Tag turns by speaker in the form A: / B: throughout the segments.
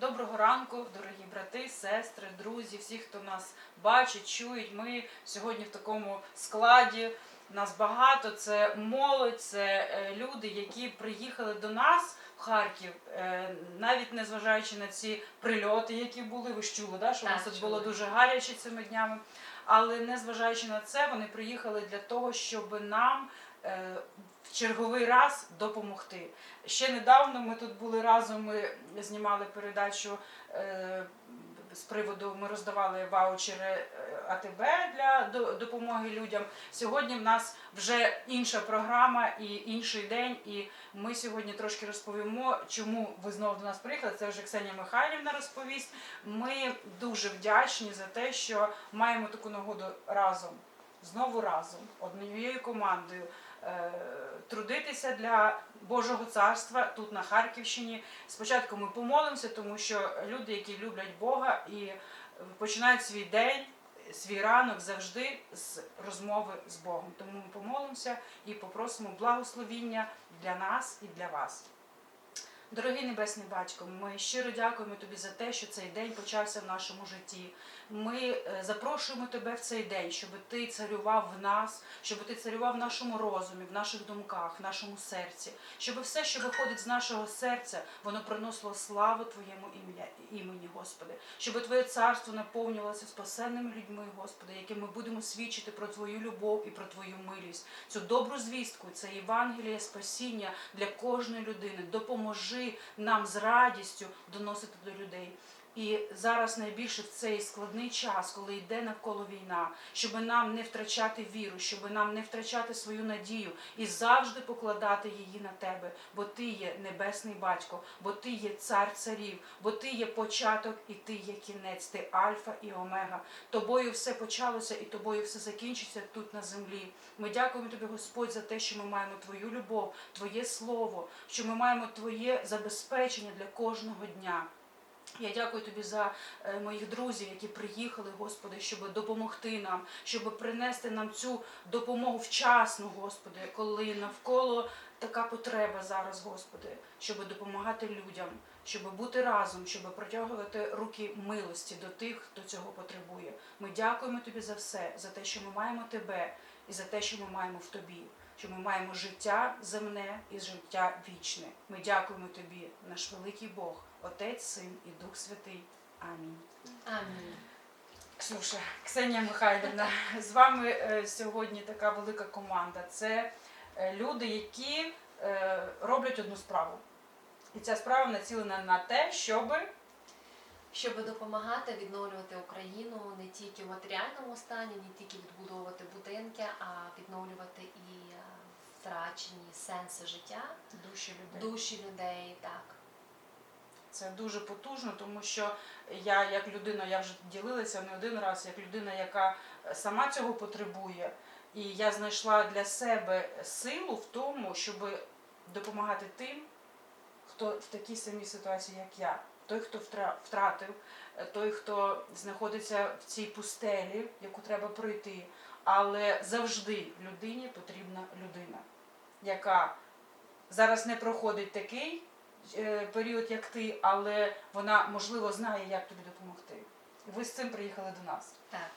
A: Доброго ранку, дорогі брати, сестри, друзі, всі, хто нас бачить, чують. Ми сьогодні в такому складі. Нас багато. Це молодь, це е, люди, які приїхали до нас в Харків, е, навіть незважаючи на ці прильоти, які були. Ви ж чули, да? що у нас тут було дуже гаряче цими днями. Але незважаючи на це, вони приїхали для того, щоб нам в черговий раз допомогти. Ще недавно ми тут були разом. Ми знімали передачу е, з приводу. Ми роздавали ваучери е, АТБ для допомоги людям. Сьогодні в нас вже інша програма і інший день. І ми сьогодні трошки розповімо, чому ви знову до нас приїхали. Це вже Ксенія Михайлівна розповість. Ми дуже вдячні за те, що маємо таку нагоду разом, знову разом, однією командою. Е, Трудитися для Божого царства тут на Харківщині. Спочатку ми помолимося, тому що люди, які люблять Бога і починають свій день, свій ранок завжди з розмови з Богом. Тому ми помолимося і попросимо благословіння для нас і для вас. Дорогий Небесний Батько, ми щиро дякуємо тобі за те, що цей день почався в нашому житті. Ми е, запрошуємо тебе в цей день, щоб ти царював в нас, щоб ти царював в нашому розумі, в наших думках, в нашому серці, щоб все, що виходить з нашого серця, воно приносило славу Твоєму ім'я імені, Господи, щоб Твоє царство наповнювалося спасенними людьми, Господи, яким ми будемо свідчити про Твою любов і про Твою милість, цю добру звістку, це Євангеліє спасіння для кожної людини. Допоможи нам з радістю доносити до людей. І зараз найбільше в цей складний час, коли йде навколо війна, щоб нам не втрачати віру, щоб нам не втрачати свою надію і завжди покладати її на тебе, бо ти є небесний батько, бо ти є цар царів, бо ти є початок і ти є кінець, ти альфа і омега. Тобою все почалося і тобою все закінчиться тут на землі. Ми дякуємо тобі, Господь, за те, що ми маємо твою любов, твоє слово, що ми маємо твоє забезпечення для кожного дня. Я дякую тобі за е, моїх друзів, які приїхали, Господи, щоб допомогти нам, щоб принести нам цю допомогу вчасно, Господи, коли навколо така потреба зараз, Господи, щоб допомагати людям, щоб бути разом, щоб протягувати руки милості до тих, хто цього потребує. Ми дякуємо тобі за все, за те, що ми маємо тебе, і за те, що ми маємо в тобі. Що ми маємо життя земне і життя вічне. Ми дякуємо тобі, наш великий Бог, Отець, Син і Дух Святий. Амінь.
B: Амінь.
A: Ксюша, Ксенія Михайлівна, з вами е, сьогодні така велика команда. Це е, люди, які е, роблять одну справу. І ця справа націлена на те, щоб
B: Щоб допомагати відновлювати Україну не тільки в матеріальному стані, не тільки відбудовувати будинки, а відновлювати і втрачені сенси життя,
A: душі людей.
B: душі людей. Так.
A: Це дуже потужно, тому що я як людина, я вже ділилася не один раз, як людина, яка е, сама цього потребує, і я знайшла для себе силу в тому, щоб допомагати тим, хто в такій самій ситуації, як я. Той, хто втратив, е, той, хто знаходиться в цій пустелі, яку треба пройти. Але завжди людині потрібна людина, яка зараз не проходить такий період, як ти, але вона можливо знає, як тобі допомогти. Ви з цим приїхали до нас.
B: Так.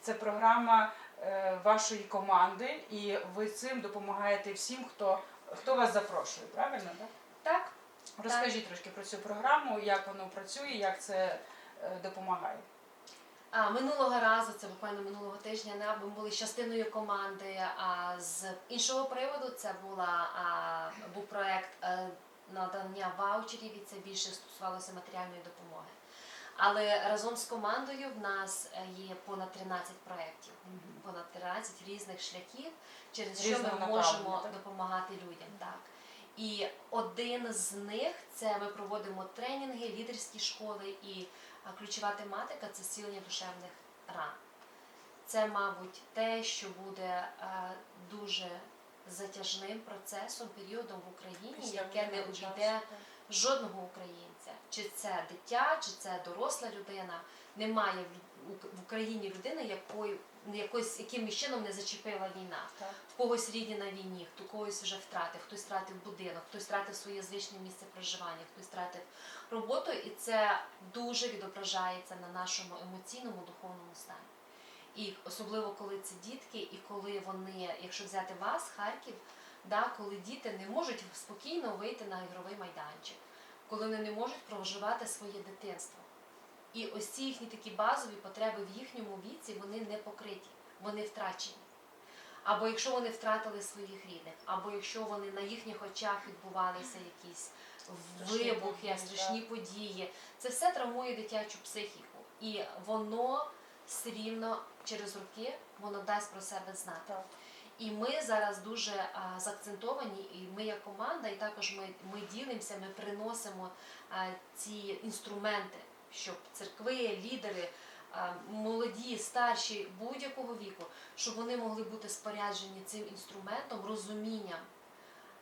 A: Це програма е, вашої команди, і ви цим допомагаєте всім, хто, хто вас запрошує. Правильно? Так?
B: Так.
A: Розкажіть трошки про цю програму, як воно працює, як це е, допомагає.
B: А минулого разу, це буквально минулого тижня, ми були частиною команди. А з іншого приводу це була а, був проект е, надання ваучерів, і це більше стосувалося матеріальної допомоги. Але разом з командою в нас е, є понад 13 проєктів, понад 13 різних шляхів, через що
A: Різного
B: ми можемо
A: так?
B: допомагати людям. Так. І один з них це ми проводимо тренінги, лідерські школи і ключова тематика це зцілення душевних ран. Це, мабуть, те, що буде е, дуже затяжним процесом, періодом в Україні,
A: Після
B: яке не обійде жодного українця. Чи це дитя, чи це доросла людина. Немає в Україні людини, якою якось якимось чином не зачепила війна.
A: Так.
B: В когось рідні на війні, хто когось вже втратив, хтось втратив будинок, хтось втратив своє звичне місце проживання, хтось втратив роботу, і це дуже відображається на нашому емоційному духовному стані. І особливо коли це дітки, і коли вони, якщо взяти вас, Харків, да, коли діти не можуть спокійно вийти на ігровий майданчик, коли вони не можуть проживати своє дитинство. І ось ці їхні такі базові потреби в їхньому віці вони не покриті, вони втрачені. Або якщо вони втратили своїх рідних, або якщо вони на їхніх очах відбувалися якісь вибухи, страшні події, це все травмує дитячу психіку. І воно все рівно через роки воно дасть про себе знати. І ми зараз дуже а, заакцентовані, і ми як команда, і також ми, ми ділимося, ми приносимо а, ці інструменти, щоб церкви, лідери, а, молоді, старші будь-якого віку, щоб вони могли бути споряджені цим інструментом, розумінням,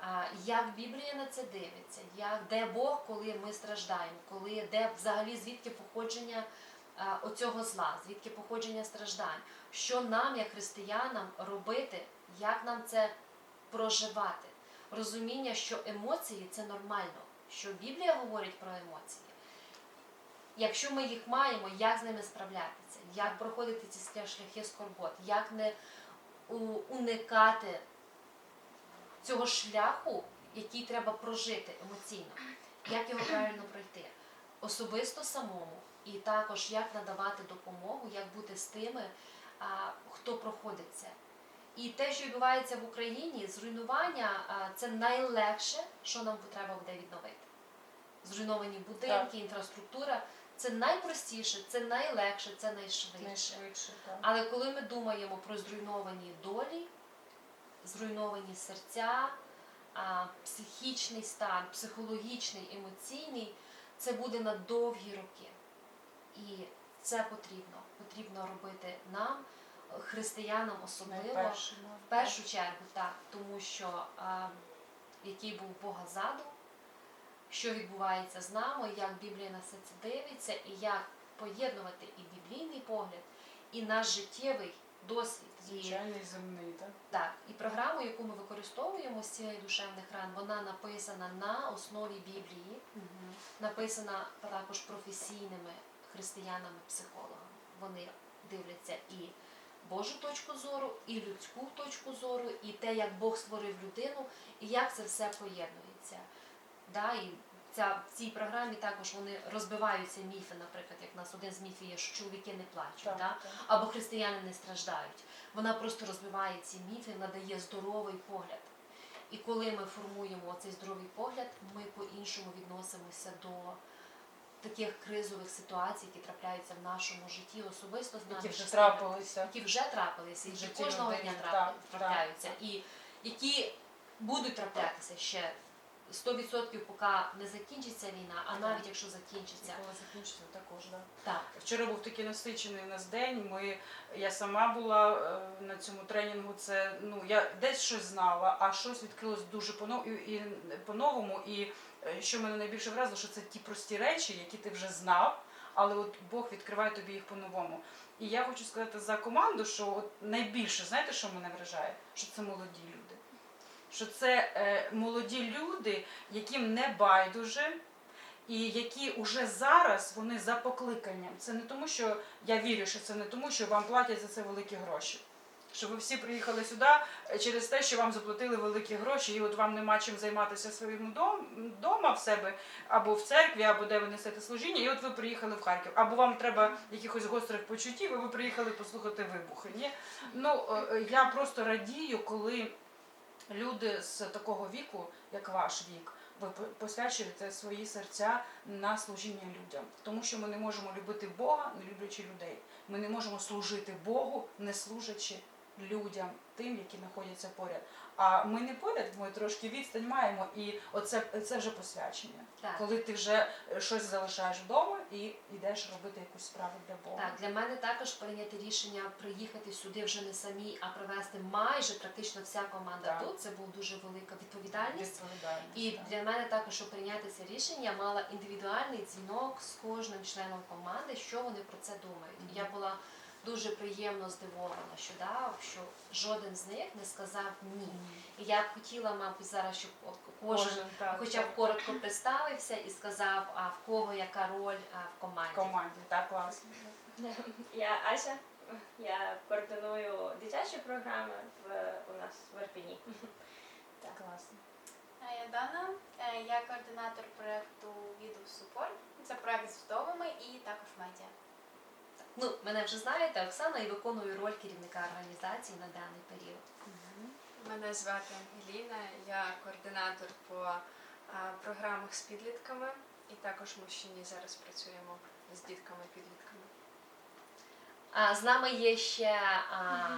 B: а, як Біблія на це дивиться, як де Бог, коли ми страждаємо, коли де взагалі звідки походження оцього зла, звідки походження страждань, що нам, як християнам, робити, як нам це проживати. Розуміння, що емоції це нормально, що Біблія говорить про емоції. Якщо ми їх маємо, як з ними справлятися, як проходити ці шляхи скорбот, як не уникати цього шляху, який треба прожити емоційно, як його правильно пройти, особисто самому, і також як надавати допомогу, як бути з тими, хто проходить це. І те, що відбувається в Україні, зруйнування це найлегше, що нам треба буде відновити. Зруйновані будинки, інфраструктура це найпростіше, це найлегше, це найшвидше.
A: Найшвидше.
B: Але коли ми думаємо про зруйновані долі, зруйновані серця, психічний стан, психологічний, емоційний, це буде на довгі роки. І це потрібно. Потрібно робити нам, християнам особливо. В першу чергу так, тому що а, який був Бога задум, що відбувається з нами, як Біблія на все це дивиться, і як поєднувати і біблійний погляд, і наш життєвий досвід. І,
A: земний, так?
B: так, і програму, яку ми використовуємо з цієї душевних ран, вона написана на основі Біблії, написана також професійними християнами-психологами. Вони дивляться і Божу точку зору, і людську точку зору, і те, як Бог створив людину, і як це все поєднується. Да, і ця, в цій програмі також вони розбиваються міфи, наприклад, як в нас один з міфів є, що чоловіки не плачуть,
A: Так,
B: да?
A: так.
B: або християни не страждають. Вона просто розбиває ці міфи, надає здоровий погляд. І коли ми формуємо цей здоровий погляд, ми по-іншому відносимося до таких кризових ситуацій, які трапляються в нашому житті, особисто з нами.
A: Які вже трапилися.
B: які вже трапилися, і вже
A: житті
B: кожного
A: людини,
B: дня трап-
A: так.
B: трапляються, і які будуть траплятися ще 100% поки не закінчиться війна, а навіть якщо закінчиться,
A: Коли закінчиться, також, так.
B: так.
A: Вчора був такий насичений у нас день. Ми, я сама була е, на цьому тренінгу. Це ну я десь щось знала, а щось відкрилось дуже по-новому і, і по-новому. І що мене найбільше вразило, що це ті прості речі, які ти вже знав, але от Бог відкриває тобі їх по-новому. І я хочу сказати за команду, що от найбільше, знаєте, що мене вражає? Що це молоді люди. Що це е, молоді люди, яким не байдуже, і які вже зараз вони за покликанням. Це не тому, що я вірю, що це не тому, що вам платять за це великі гроші. Що ви всі приїхали сюди е, через те, що вам заплатили великі гроші, і от вам нема чим займатися своїм дом, дома в себе, або в церкві, або де ви несете служіння, і от ви приїхали в Харків. Або вам треба якихось гострих почуттів, і ви приїхали послухати вибухи. Ні? Ну, е, е, я просто радію, коли люди з такого віку, як ваш вік, ви по- посвячуєте свої серця на служіння людям, тому що ми не можемо любити Бога, не люблячи людей. Ми не можемо служити Богу, не служачи людям, тим, які знаходяться поряд. А ми не поряд, ми трошки відстань маємо, і оце це вже посвячення.
B: Так.
A: Коли ти вже е, щось залишаєш вдома і йдеш робити якусь справу для Бога.
B: Так, для мене також прийняти рішення приїхати сюди вже не самі, а привезти майже практично вся команда
A: Так.
B: тут. Це була дуже велика відповідальність.
A: Відповідальність.
B: І
A: так.
B: для мене також, щоб прийняти це рішення, я мала індивідуальний дзвінок з кожним членом команди, що вони про це думають.
A: Мгм.
B: Я була дуже приємно здивована, що да, що жоден з них не сказав ні. І я б хотіла, мабуть, зараз, щоб кожен,
A: Кожен, так,
B: хоча б
A: так.
B: коротко представився і сказав, а в кого яка роль а, в команді.
A: В команді, так, класно.
C: Я Ася, я координую дитячі програми в, у нас в Ирпені.
A: Класно.
D: А Я Дана, Е, я координатор проекту Віду Support. Це проект з вдовами і також медіа.
B: Ну, мене вже знаєте, Оксана і виконую роль керівника організації на даний період.
E: Мене звати Ангеліна, я координатор по а, програмах з підлітками, і також ми Щині зараз працюємо з дітками-підлітками.
B: А з нами є ще а,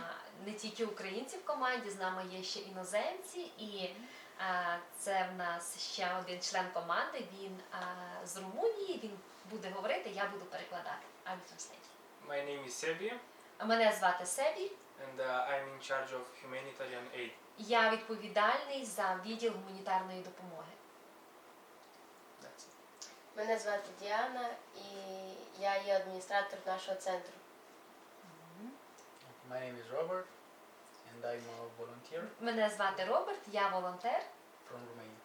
B: не тільки українці в команді, з нами є ще іноземці, і а, це в нас ще один член команди. Він а, з Румунії. Він буде говорити, я буду перекладати. I will translate.
F: My name is Sebi,
B: Мене звати Себі.
F: and uh, I'm in charge of humanitarian aid.
B: Я відповідальний за відділ гуманітарної допомоги.
F: That's it.
G: Мене звати Діана і я є адміністратор нашого центру.
H: My name is Robert and I'm a volunteer
B: Мене звати Роберт, я волонтер.
H: from Romania.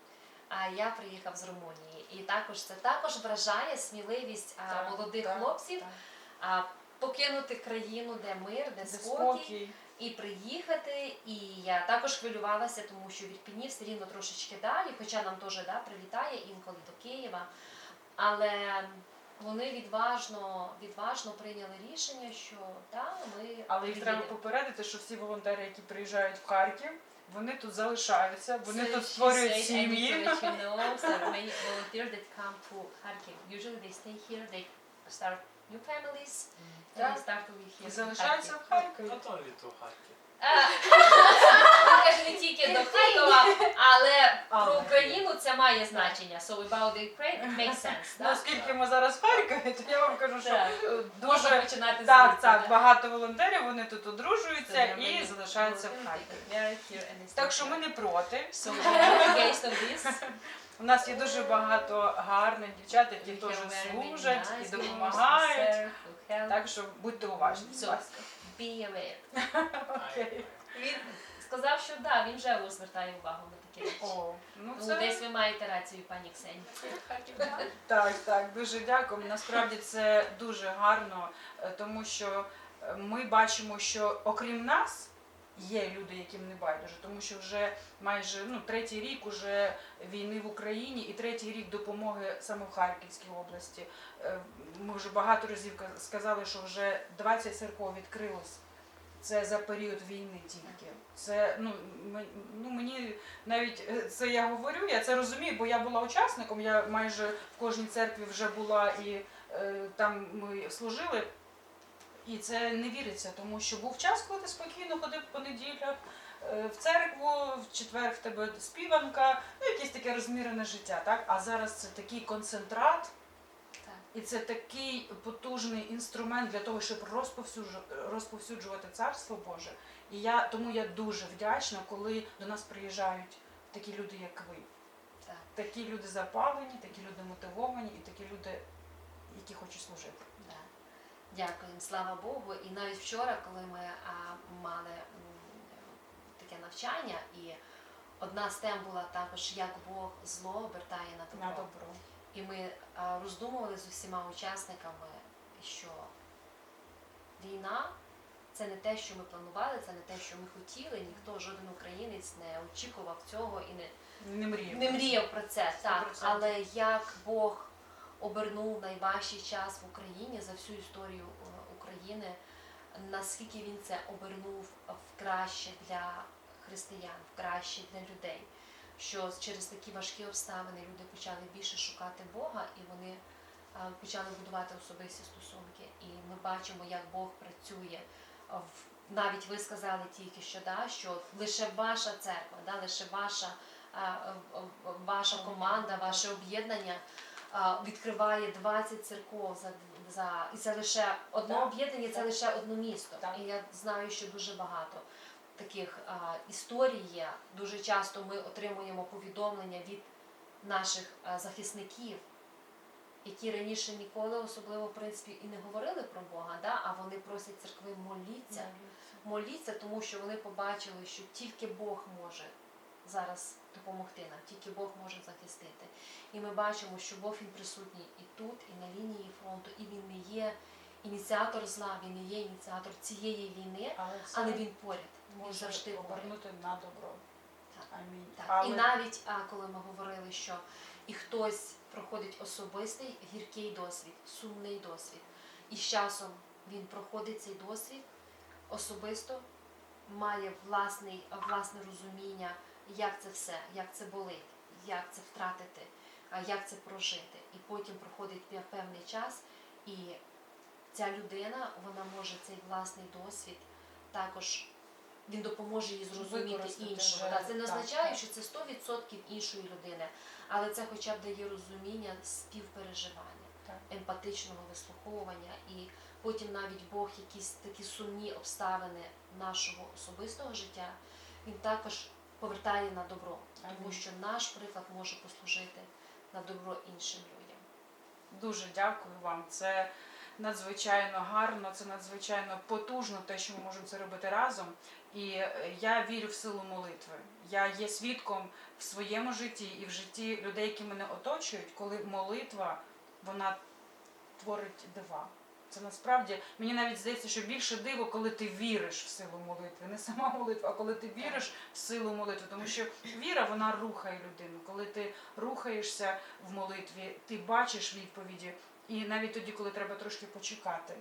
B: А я приїхав з Румунії. І також це також вражає сміливість а,
A: Так,
B: молодих
A: так,
B: хлопців
A: так.
B: а, покинути країну, де мир, де
A: Де
B: спокій,
A: спокій.
B: і приїхати. І я також хвилювалася, тому що в Ірпіні все рівно трошечки далі, хоча нам теж да, прилітає інколи до Києва. Але вони відважно, відважно прийняли рішення, що да, ми
A: Але їх треба попередити, що всі волонтери, які приїжджають в Харків, вони тут залишаються, вони
B: So
A: тут створюють сім'ї.
B: you know, so many volunteers that come to Kharkiv, usually they stay here, they start new families, and
A: Так.
B: here
A: І залишаються в Харкові.
F: Kharkiv.
B: Е, ну, каже, не тільки до Харкова, але про Україну це має значення. So about the Ukraine, it makes sense. Да?
A: Оскільки ми зараз в Харкові, то я вам кажу, що
B: Так.
A: е,
B: Можна
A: дуже
B: починати
A: так, так,
B: да?
A: багато волонтерів, вони тут одружуються і залишаються в Харкові.
B: they get here and they stay
A: Так що ми
B: here.
A: не проти.
B: So we are engaged on this.
A: У нас є дуже багато гарних дівчат, які теж служать і допомагають. Так що будьте уважні. будь ласка.
B: be aware.
A: Окей.
B: Він сказав, що да, він вже звертає увагу на такі речі.
A: О, ну
B: Ну,
A: це
B: десь ви маєте рацію, пані Ксені.
A: Так, так, дуже дякую. Насправді це дуже гарно, е, тому що е, ми бачимо, що окрім нас є люди, яким не байдуже, тому що вже майже ну, третій рік уже війни в Україні і третій рік допомоги саме в Харківській області. Е, Ми вже багато разів ка- сказали, що вже 20 церков відкрилось. Це за період війни тільки. Це ну, ну мені навіть е, це я говорю, я це розумію, бо я була учасником. Я майже в кожній церкві вже була і е, там ми служили. І це не віриться, тому що був час, коли ти спокійно ходив по неділях е, в церкву, в четвер в тебе співанка, ну якесь таке розмірене життя. Так? А зараз це такий концентрат,
B: Так.
A: і це такий потужний інструмент для того, щоб розповсюджувати царство Боже. І я тому я дуже вдячна, коли до нас приїжджають такі люди, як ви.
B: Так.
A: Такі люди запалені, такі люди мотивовані і такі люди, які хочуть служити.
B: Дякую, слава Богу. І навіть вчора, коли ми а, мали таке навчання, і одна з тем була також, як Бог зло обертає на добро.
A: На добро.
B: І ми а, роздумували з усіма учасниками, що війна це не те, що ми планували, це не те, що ми хотіли. Ніхто, жоден українець не очікував цього і не,
A: Не мрію.
B: не мріяв про це. Так,
A: 100%.
B: але як Бог обернув найважчий час в Україні за всю історію е, України, наскільки він це обернув в краще для християн, в краще для людей. Що через такі важкі обставини люди почали більше шукати Бога і вони е, почали будувати особисті стосунки. І ми бачимо, як Бог працює навіть ви сказали тільки що, да, що лише ваша церква, да, лише ваша, е, ваша команда, ваше об'єднання відкриває 20 церков за, за і це лише одне
A: Так,
B: об'єднання, це
A: так.
B: лише одне місто.
A: Так.
B: І я знаю, що дуже багато таких а, історій є. Дуже часто ми отримуємо повідомлення від наших а, захисників, які раніше ніколи особливо в принципі і не говорили про Бога, да? а вони просять церкви моліться, моліться, тому що вони побачили, що тільки Бог може зараз допомогти нам, тільки Бог може захистити. І ми бачимо, що Бог він присутній і тут, і на лінії фронту, і він не є ініціатор зла, він не є ініціатор цієї війни,
A: Але це
B: але він поряд. Він
A: може
B: завжди поряд.
A: повернути на добро.
B: Так.
A: Амінь.
B: Так.
A: Але
B: І навіть а, коли ми говорили, що і хтось проходить особистий гіркий досвід, сумний досвід, і з часом він проходить цей досвід особисто, має власний, власне розуміння, як це все, як це болить, як це втратити, як це прожити. І потім проходить певний час, і ця людина вона може цей власний досвід також. Він допоможе їй зрозуміти іншого. Це не означає, що це 100% іншої людини, але це хоча б дає розуміння співпереживання,
A: Так.
B: емпатичного вислуховування, і потім навіть Бог якісь такі сумні обставини нашого особистого життя, він також повертає на добро, тому що наш приклад може послужити на добро іншим людям.
A: Дуже дякую вам. Це надзвичайно гарно, це надзвичайно потужно, те, що ми можемо це робити разом. І е, я вірю в силу молитви. Я є свідком в своєму житті і в житті людей, які мене оточують, коли молитва вона творить дива. Це насправді мені навіть здається, що більше диво, коли ти віриш в силу молитви, не сама молитва, а коли ти віриш в силу молитви. Тому що віра вона рухає людину. Коли ти рухаєшся в молитві, ти бачиш відповіді, і навіть тоді, коли треба трошки почекати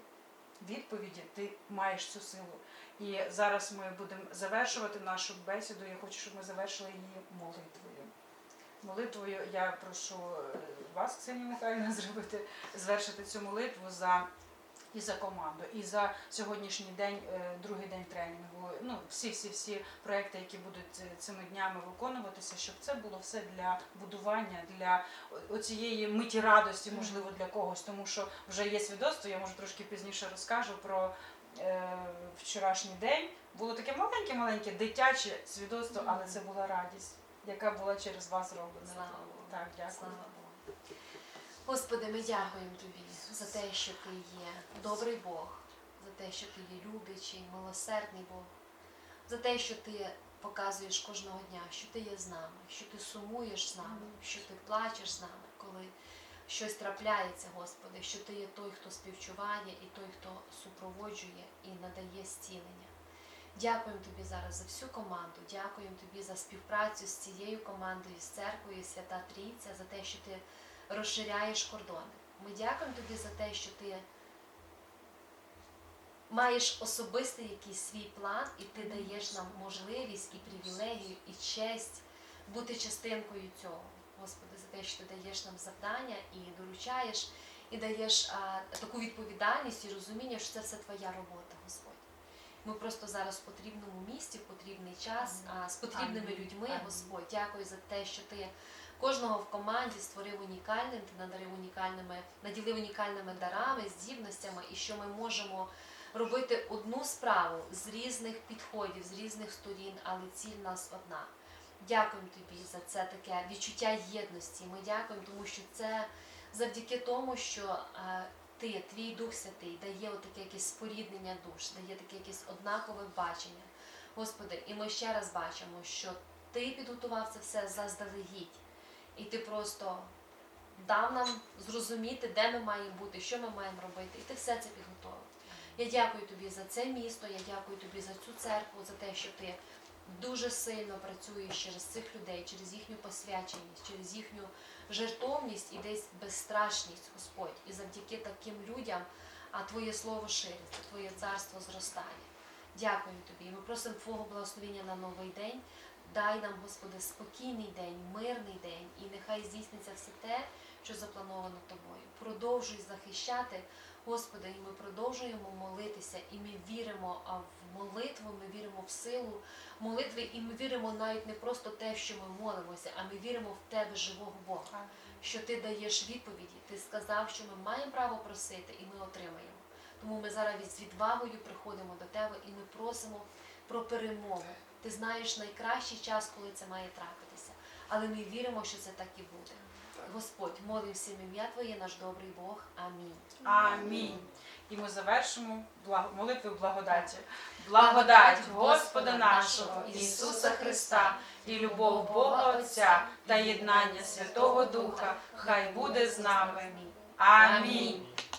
A: відповіді, ти маєш цю силу. І зараз ми будемо завершувати нашу бесіду. Я хочу, щоб ми завершили її молитвою. Молитвою я прошу е, вас, Ксенія Михайлівна, зробити звершити цю молитву за і за команду, і за сьогоднішній день, е, другий день тренінгу. Ну, всі, всі, всі проекти, які будуть е, цими днями виконуватися, щоб це було все для будування, для о- оцієї миті радості, можливо, для когось, тому що вже є свідоцтво. Я може трошки пізніше розкажу про е, вчорашній день. Було таке маленьке-маленьке дитяче свідоцтво, але це була радість, яка була через вас зроблена.
B: Слава Богу.
A: Так, дякую.
B: Слава Богу. Господи, ми дякуємо Тобі за те, що Ти є добрий Бог, за те, що Ти є любячий, милосердний Бог, за те, що Ти показуєш кожного дня, що Ти є з нами, що Ти сумуєш з нами, що Ти плачеш з нами, коли щось трапляється, Господи, що Ти є той, хто співчуває, і той, хто супроводжує і надає зцілення. Дякуємо тобі зараз за всю команду. Дякуємо тобі за співпрацю з цією командою, з церквою, Свята Трійця, за те, що ти розширяєш кордони. Ми дякуємо тобі за те, що ти маєш особистий якийсь свій план, і ти даєш нам можливість і привілегію, і честь бути частинкою цього. Господи, за те, що ти даєш нам завдання і доручаєш, і даєш а, таку відповідальність і розуміння, що це все твоя робота, Господь. Ми просто зараз в потрібному місці, в потрібний час, а, з потрібними людьми. Господь. Дякую за те, що ти кожного в команді створив унікальним, ти надарив унікальними, наділив унікальними дарами, здібностями, і що ми можемо робити одну справу з різних підходів, з різних сторін, але ціль нас одна. Дякуємо тобі за це таке відчуття єдності. Ми дякуємо, тому що це завдяки тому, що е, ти, твій Дух Святий, дає отаке якесь споріднення душ, дає таке якесь однакове бачення. Господи, і ми ще раз бачимо, що ти підготував це все заздалегідь, і ти просто дав нам зрозуміти, де ми маємо бути, що ми маємо робити, і ти все це підготовив. Я дякую тобі за це місто, я дякую тобі за цю церкву, за те, що ти дуже сильно працюєш через цих людей, через їхню посвяченість, через їхню жертовність і десь безстрашність, Господь. І завдяки таким людям а Твоє слово шириться, Твоє царство зростає. Дякую тобі. Ми просимо Твого благословення на новий день. Дай нам, Господи, спокійний день, мирний день, і нехай здійсниться все те, що заплановано тобою. Продовжуй захищати, Господи, і ми продовжуємо молитися, і ми віримо в молитву, ми віримо в силу молитви, і ми віримо навіть не просто те, що ми молимося, а ми віримо в Тебе, живого Бога, що Ти даєш відповіді. Ти сказав, що ми маємо право просити, і ми отримаємо. Тому ми зараз з відвагою приходимо до Тебе і ми просимо про перемогу. Ти знаєш найкращий час, коли це має трапитися. Але ми віримо, що це так і буде. Господь, молимся в ім'я Твоє, наш добрий Бог. Амінь.
A: Амінь. І ми завершимо молитвою благодаті. Благодать Господа нашого Ісуса Христа і любов Бога Отця та єднання Святого Духа хай буде з нами. Амінь.